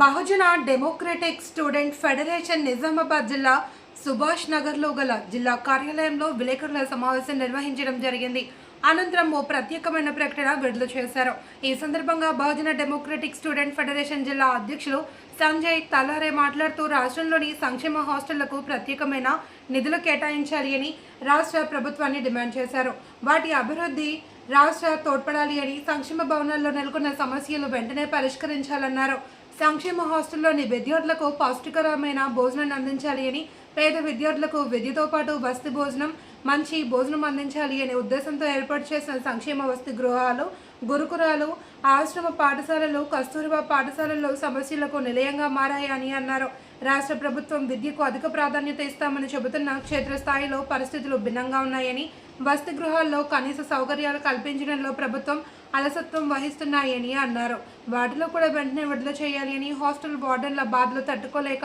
Bahujan Democratic Student Federation Nizamabad జిల్లా సుభాష్ నగర్లో గల జిల్లా కార్యాలయంలో విలేకరుల సమావేశం నిర్వహించడం జరిగింది. అనంతరం ఓ ప్రత్యేకమైన ప్రకటన విడుదల చేశారు. ఈ సందర్భంగా బహుజన డెమోక్రటిక్ స్టూడెంట్ ఫెడరేషన్ జిల్లా అధ్యక్షులు సంజయ్ తలారే మాట్లాడుతూ రాష్ట్రంలోని సంక్షేమ హాస్టళ్ళకు ప్రత్యేకమైన నిధులు కేటాయించాలి అని రాష్ట్ర ప్రభుత్వాన్ని డిమాండ్ చేశారు. వాటి అభివృద్ధి రాష్ట్ర తోడ్పడాలి అని సంక్షేమ భవనాల్లో నెలకొన్న సమస్యలు వెంటనే పరిష్కరించాలన్నారు. సంక్షేమ హాస్టల్లోని విద్యార్థులకు పౌష్టికరమైన భోజనాన్ని అందించాలి అని పేద విద్యార్థులకు విద్యతో పాటు వసతి భోజనం మంచి భోజనం అందించాలి అనే ఉద్దేశంతో ఏర్పాటు చేసిన సంక్షేమ వసతి గృహాలు గురుకులాలు ఆశ్రమ పాఠశాలలు కస్తూర్బా పాఠశాలల్లో సమస్యలకు నిలయంగా మారాయని అన్నారు. రాష్ట్ర ప్రభుత్వం విద్యకు అధిక ప్రాధాన్యత ఇస్తామని చెబుతున్న క్షేత్రస్థాయిలో పరిస్థితులు భిన్నంగా ఉన్నాయని వసతి గృహాల్లో కనీస సౌకర్యాలు కల్పించడంలో ప్రభుత్వం అలసత్వం వహిస్తున్నాయని అన్నారు. వాటిలో కూడా వెంటనే విడుదల చేయాలి అని హాస్టల్ వార్డన్ల బాధలు తట్టుకోలేక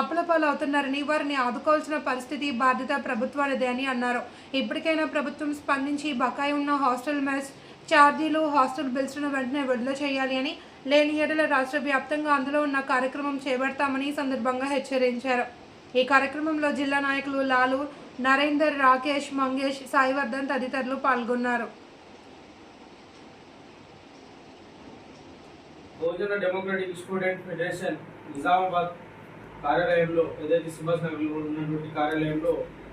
అప్పుల అవుతున్నారని వారిని ఆదుకోవాల్సిన పరిస్థితి బాధ్యత ప్రభుత్వానిదే అని అన్నారు. ఇప్పటికైనా ప్రభుత్వం స్పందించి బకాయి ఉన్న హాస్టల్ మెస్ ఛార్జీలు హాస్టల్ బిల్స్ను వెంటనే విడుదల చేయాలి అని లేని ఏడల రాష్ట్ర వ్యాప్తంగా అందులో ఉన్న కార్యక్రమం చేపడతామని సందర్భంగా హెచ్చరించారు. ఈ కార్యక్రమంలో జిల్లా నాయకులు లాలు నరేందర్ రాకేష్ మంగేష్ సాయివర్ధన్ తదితరులు పాల్గొన్నారు. Bahujan Democratic Student Federation Nizamabad కార్యాలయంలో ఏదైతే సుభాష్ నగర్లో ఉన్నటువంటి కార్యాలయంలో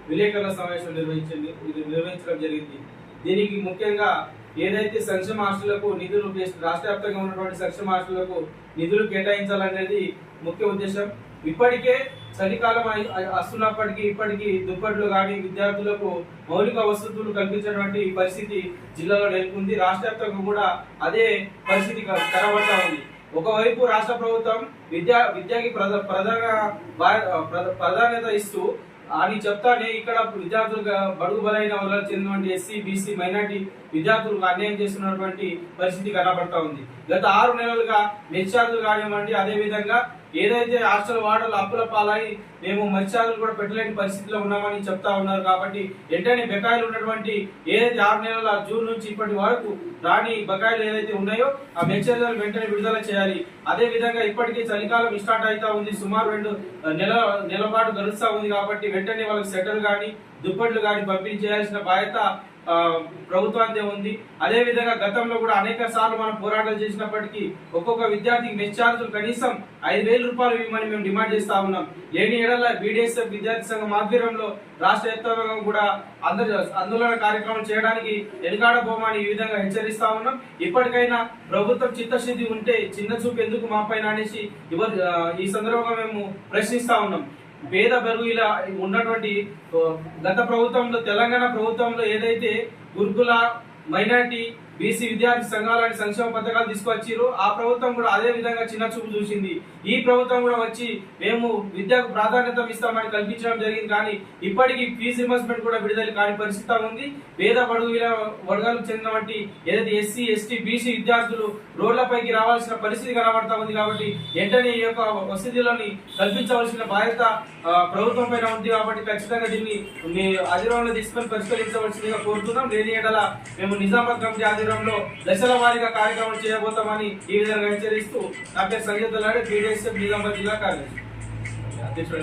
విలేకరుల సమావేశం నిర్వహించింది ఇది నిర్వహించడం జరిగింది. దీనికి ముఖ్యంగా ఏదైతే సంక్షేమ హాస్టళ్ళకు నిధులు రాష్ట్ర వ్యాప్తంగా ఉన్నటువంటి సంక్షేమ హాస్టళ్ళకు నిధులు కేటాయించాలనేది ముఖ్య ఉద్దేశం. ఇప్పటికే చలికాలం అయి- వస్తున్నప్పటికీ ఇప్పటికీ దుప్పట్లు కానీ విద్యార్థులకు మౌలిక వసతులు కల్పించినటువంటి పరిస్థితి జిల్లాలో నెలకొంది. రాష్ట్ర వ్యాప్తంగా కూడా అదే పరిస్థితి క- కనబడతా ఉంది. ఒకవైపు రాష్ట్ర ప్రభుత్వం విద్యా విద్యకి ప్రధాన భా- ప్రాధాన్యత ఇస్తూ అని చెప్తానే ఇక్కడ విద్యార్థులుగా బడుగు బలైన వర్గాలకు చెందినటువంటి ఎస్సీ బీసీ మైనార్టీ విద్యార్థులకు అన్యాయం చేస్తున్నటువంటి పరిస్థితి కనబడతా ఉంది. గత ఆరు నెలలుగా మెచ్చార్జులు కానివ్వండి అదే విధంగా ఏదైతే హాస్టల్ వాడలు అప్పుల పాలై మేము మత్స్యాలను కూడా పెట్టలేని పరిస్థితిలో ఉన్నామని చెప్తా ఉన్నారు కాబట్టి వెంటనే బకాయిలు ఉన్నటువంటి ఏదైతే ఆరు నెలల జూన్ నుంచి ఇప్పటి వరకు రాని బకాయిలు ఏదైతే ఉన్నాయో ఆ మెచ్చార్జీలు వెంటనే విడుదల చేయాలి. అదే విధంగా ఇప్పటికే చలికాలం స్టార్ట్ అవుతా ఉంది. సుమారు రెండు నెల నెల పాటు గడుస్తా ఉంది కాబట్టి వెంటనే వాళ్ళకి సెటల్ కానీ దుప్పట్లు కానీ పంపిణీ చేయాల్సిన బాధ్యత ప్రభుత్వాంతే ఉంది. అదేవిధంగా గతంలో కూడా అనేక సార్లు మనం పోరాటాలు చేసినప్పటికీ ఒక్కొక్క విద్యార్థికి మెస్ ఛార్జీలు కనీసం ఐదు వేల రూపాయలు ఇవ్వమని మేము డిమాండ్ చేస్తా ఉన్నాం. లేని ఏడల బీడీఎస్ఎఫ్ విద్యార్థి సంఘం ఆధ్వర్యంలో రాష్ట్ర వ్యాప్తంగా కూడా అందరూ ఆందోళన కార్యక్రమం చేయడానికి వెనుకాడబోమని ఈ విధంగా హెచ్చరిస్తా ఉన్నాం. ఇప్పటికైనా ప్రభుత్వం చిత్తశుద్ధి ఉంటే చిన్న చూపు ఎందుకు మాపైన అనేసి ఈ సందర్భంగా మేము ప్రశ్నిస్తా ఉన్నాం. పేద బరువుల ఉన్నటువంటి గత ప్రభుత్వంలో తెలంగాణ ప్రభుత్వంలో ఏదైతే గురుకుల మైనార్టీ బీసీ విద్యార్థి సంఘాలని సంక్షేమ పథకాలు తీసుకొచ్చిరో ఆ ప్రభుత్వం కూడా అదే విధంగా చిన్న చూపు చూసింది. ఈ ప్రభుత్వం కూడా వచ్చి మేము విద్యకు ప్రాధాన్యత ఇస్తామని కల్పించడం జరిగింది. కానీ ఇప్పటికీ ఫీజు రిమర్స్మెంట్ కూడా విడుదల కాని పరిస్థితి ఉంది. పేద బడుగుల వర్గాలకు చెందినటువంటి ఏదైతే ఎస్సీ ఎస్టీ బీసీ విద్యార్థులు రోడ్లపైకి రావాల్సిన పరిస్థితి కనబడతా ఉంది కాబట్టి వెంటనే ఈ యొక్క వసతిలోని కల్పించవలసిన బాధ్యత ప్రభుత్వం పైన ఉంది కాబట్టి ఖచ్చితంగా దీన్ని మీ ఆధీనంలో తీసుకొని పరిష్కరించవలసిందిగా కోరుతున్నాం. లేని ఏడల మేము నిజామాబాద్ కమిటీ కేంద్రంలో దశల వారీగా కార్యక్రమం చేయబోతామని ఈ విధంగా హెచ్చరిస్తూ నా పేరు సంగీత లాడే పీడీఎస్ఎఫ్ నిజామాబాద్ జిల్లా కార్యదర్శి